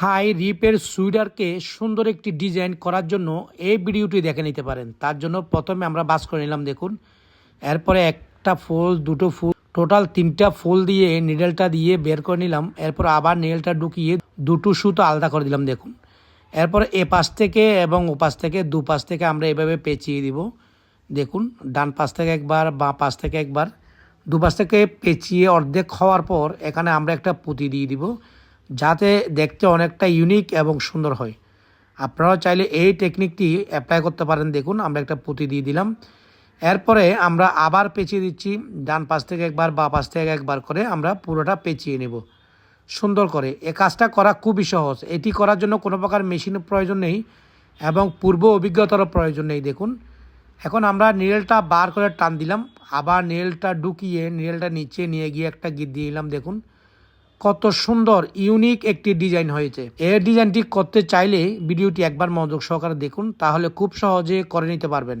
High রিপের সুইডারকে সুন্দর একটি design করার জন্য এই ভিডিওটি দেখে নিতে পারেন। তার জন্য প্রথমে আমরা বাস করে নিলাম, দেখুন। এরপরে একটা ফুল, দুটো ফুল, টোটাল তিনটা ফুল দিয়ে নিডেলটা দিয়ে বের করে নিলাম। এরপর আবার নেলটা ঢুকিয়ে দুটো সুতো আলাদা করে দিলাম, দেখুন। এরপর এ পাশ থেকে এবং ও পাশ থেকে দু পাশ থেকে আমরা এভাবে পেঁচিয়ে দিব, দেখুন। ডান পাশ থেকে একবার, বাঁ পাশ থেকে একবার। দু পাশ থেকে পেঁচিয়ে অর্ধেক হওয়ার পর এখানে আমরা একটা পুঁতি দিয়ে দিব। যাতে দেখতে অনেকটা ইউনিক এবং সুন্দর হয়। আপনারা চাইলে এই টেকনিকটি অ্যাপ্লাই করতে পারেন। দেখুন, আমরা একটা পুঁতি দিয়ে দিলাম। এরপরে আমরা আবার পেঁচিয়ে দিচ্ছি। ডান পাশ থেকে একবার, বা পাশ থেকে একবার করে আমরা পুরোটা পেঁচিয়ে নেব। সুন্দর করে। এ কাজটা করা খুবই সহজ। এটি করার জন্য কোনো প্রকার মেশিনের প্রয়োজন নেই এবং পূর্ব অভিজ্ঞতারও প্রয়োজন নেই। দেখুন, এখন আমরা নিরেলটা বার করে টান দিলাম। আবার নিরেলটা ঢুকিয়ে নিরেলটা নিচে নিয়ে গিয়ে একটা গিট দিয়ে দিলাম দেখুন কত সুন্দর ইউনিক একটি ডিজাইন হয়েছে। এই ডিজাইনটি করতে চাইলে ভিডিওটি একবার মনোযোগ সহকারে দেখুন, তাহলে খুব সহজে করে নিতে পারবেন।